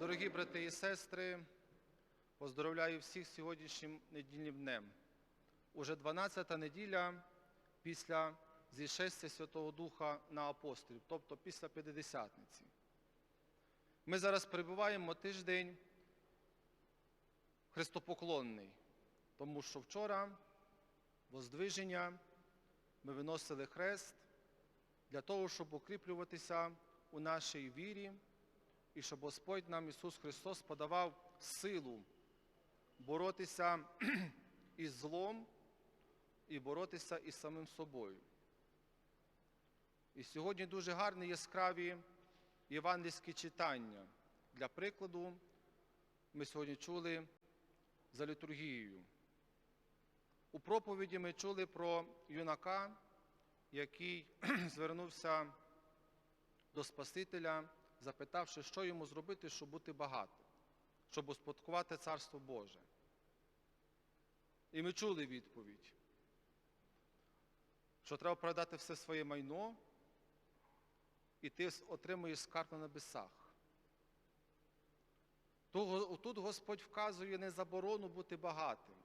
Дорогі брати і сестри, поздоровляю всіх сьогоднішнім недільним днем. Уже 12-та неділя після зішестя Святого Духа на апостолів, тобто після П'ятидесятниці. Ми зараз перебуваємо тиждень хрестопоклонний, тому що вчора воздвиження ми виносили хрест для того, щоб укріплюватися у нашій вірі і щоб Господь нам Ісус Христос подавав силу боротися із злом і боротися із самим собою. І сьогодні дуже гарні яскраві євангельські читання. Для прикладу, ми сьогодні чули за літургією. У проповіді ми чули про юнака, який звернувся до Спасителя, запитавши, що йому зробити, щоб бути багатим, щоб успадкувати Царство Боже. І ми чули відповідь, що треба продати все своє майно, і ти отримуєш скарб на небесах. Тут Господь вказує не заборону бути багатим,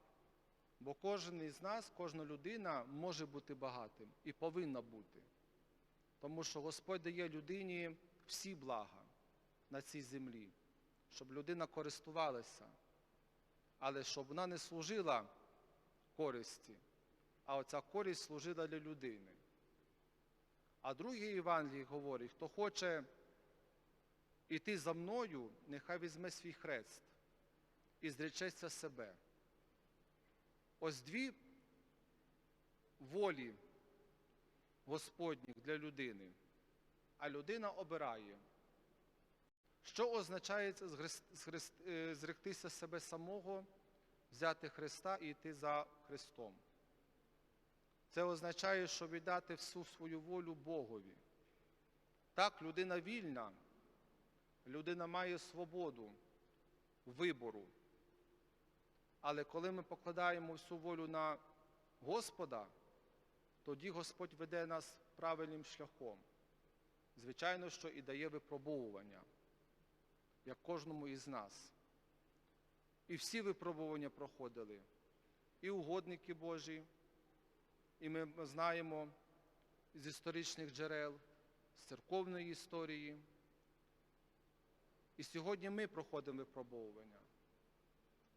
бо кожен із нас, кожна людина може бути багатим і повинна бути. Тому що Господь дає людині всі блага на цій землі, щоб людина користувалася, але щоб вона не служила користі, а оця користь служила для людини. А другий Євангелій говорить, хто хоче іти за мною, нехай візьме свій хрест і зречеться себе. Ось дві волі Господніх для людини, а людина обирає. Що означає е, зректися себе самого, взяти Христа і йти за Христом? Це означає, що віддати всю свою волю Богові. Так, людина вільна, людина має свободу вибору. Але коли ми покладаємо всю волю на Господа, тоді Господь веде нас правильним шляхом. Звичайно, що і дає випробовування, як кожному із нас. І всі випробування проходили, і угодники Божі, і ми знаємо з історичних джерел, з церковної історії. І сьогодні ми проходимо випробовування.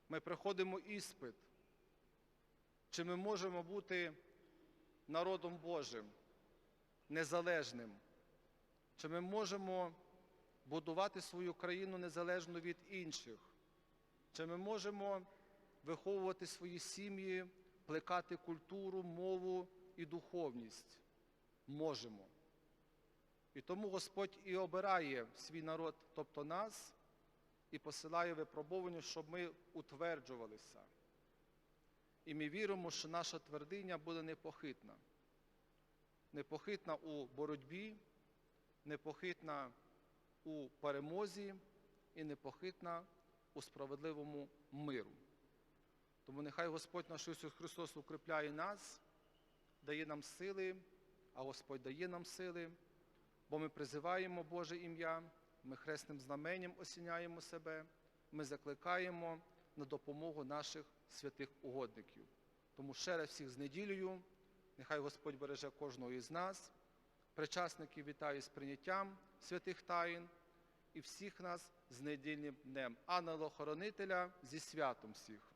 Ми проходимо іспит, чи ми можемо бути народом Божим, незалежним, чи ми можемо будувати свою країну незалежно від інших, чи ми можемо виховувати свої сім'ї, плекати культуру, мову і духовність? Можемо. І тому Господь і обирає свій народ, тобто нас, і посилає випробування, щоб ми утверджувалися. І ми віримо, що наша твердиня буде непохитна. Непохитна у боротьбі, непохитна у перемозі і непохитна у справедливому миру. Тому нехай Господь наш Ісус Христос укріпляє нас, дає нам сили, а Господь дає нам сили, бо ми призиваємо Боже ім'я, ми хресним знаменням осіняємо себе, ми закликаємо на допомогу наших святих угодників. Тому ще раз всіх з неділею, нехай Господь береже кожного із нас, причасників вітаю з прийняттям святих таїн і всіх нас з недільним днем, ангела-хоронителя зі святом всіх.